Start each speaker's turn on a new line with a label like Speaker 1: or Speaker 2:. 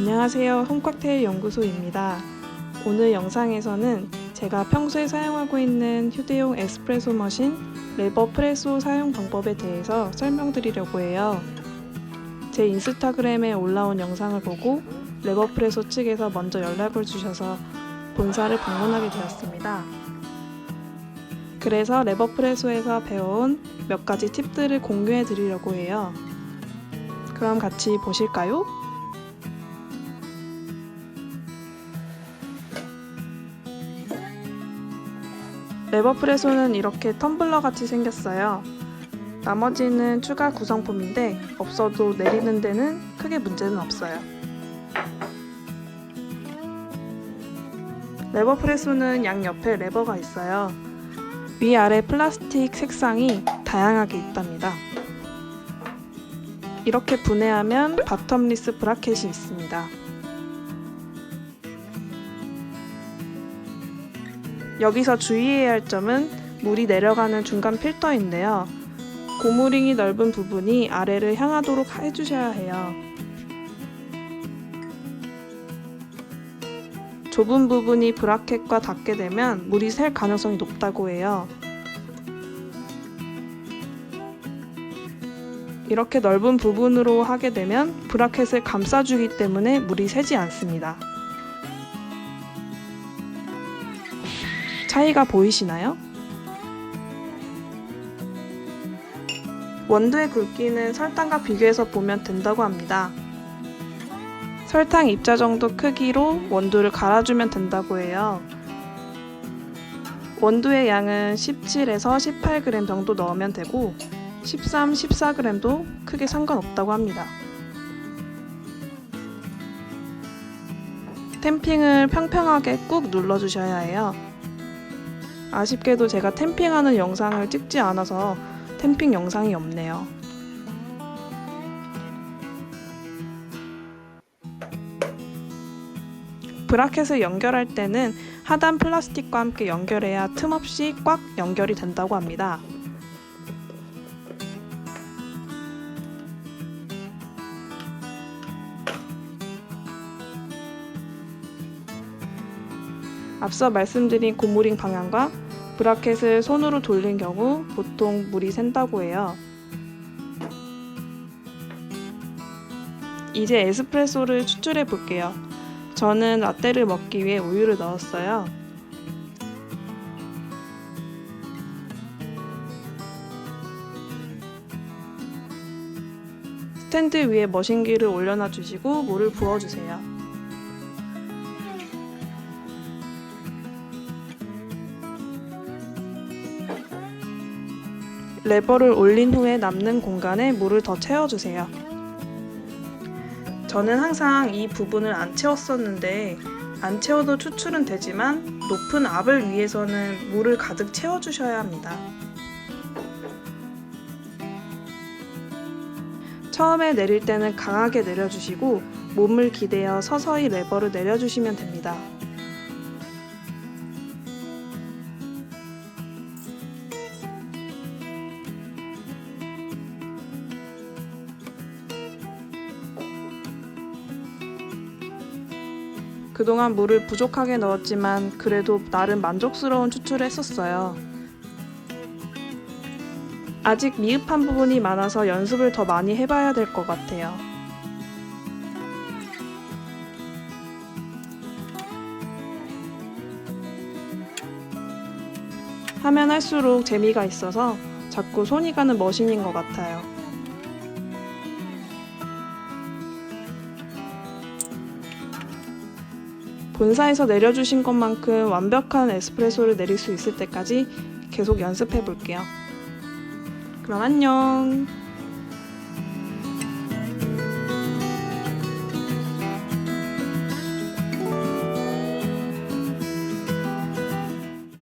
Speaker 1: 안녕하세요. 홈칵테일 연구소입니다. 오늘 영상에서는 제가 평소에 사용하고 있는 휴대용 에스프레소 머신 레버 프레소 사용 방법에 대해서 설명드리려고 해요. 제 인스타그램에 올라온 영상을 보고 레버 프레소 측에서 먼저 연락을 주셔서 본사를 방문하게 되었습니다. 그래서 레버 프레소에서 배워온 몇 가지 팁들을 공유해 드리려고 해요. 그럼 같이 보실까요? 레버프레소는 이렇게 텀블러 같이 생겼어요. 나머지는 추가 구성품인데 없어도 내리는 데는 크게 문제는 없어요. 레버프레소는 양옆에 레버가 있어요. 위아래 플라스틱 색상이 다양하게 있답니다. 이렇게 분해하면 바텀리스 브라켓이 있습니다. 여기서 주의해야 할 점은 물이 내려가는 중간 필터인데요. 고무링이 넓은 부분이 아래를 향하도록 해주셔야 해요. 좁은 부분이 브라켓과 닿게 되면 물이 셀 가능성이 높다고 해요. 이렇게 넓은 부분으로 하게 되면 브라켓을 감싸주기 때문에 물이 새지 않습니다. 차이가 보이시나요? 원두의 굵기는 설탕과 비교해서 보면 된다고 합니다. 설탕 입자 정도 크기로 원두를 갈아주면 된다고 해요. 원두의 양은 17에서 18g 정도 넣으면 되고 13, 14g도 크게 상관없다고 합니다. 템핑을 평평하게 꾹 눌러주셔야 해요. 아쉽게도 제가 템핑하는 영상을 찍지 않아서 템핑 영상이 없네요. 브라켓을 연결할 때는 하단 플라스틱과 함께 연결해야 틈없이 꽉 연결이 된다고 합니다. 앞서 말씀드린 고무링 방향과 브라켓을 손으로 돌린 경우 보통 물이 샌다고 해요. 이제 에스프레소를 추출해 볼게요. 저는 라떼를 먹기 위해 우유를 넣었어요. 스탠드 위에 머신기를 올려놔 주시고 물을 부어주세요. 레버를 올린 후에 남는 공간에 물을 더 채워주세요. 저는 항상 이 부분을 안 채웠었는데 안 채워도 추출은 되지만 높은 압을 위해서는 물을 가득 채워주셔야 합니다. 처음에 내릴 때는 강하게 내려주시고 몸을 기대어 서서히 레버를 내려주시면 됩니다. 그동안 물을 부족하게 넣었지만 그래도 나름 만족스러운 추출을 했었어요. 아직 미흡한 부분이 많아서 연습을 더 많이 해봐야 될 것 같아요. 하면 할수록 재미가 있어서 자꾸 손이 가는 머신인 것 같아요. 본사에서 내려주신 것만큼 완벽한 에스프레소를 내릴 수 있을 때까지 계속 연습해 볼게요. 그럼 안녕!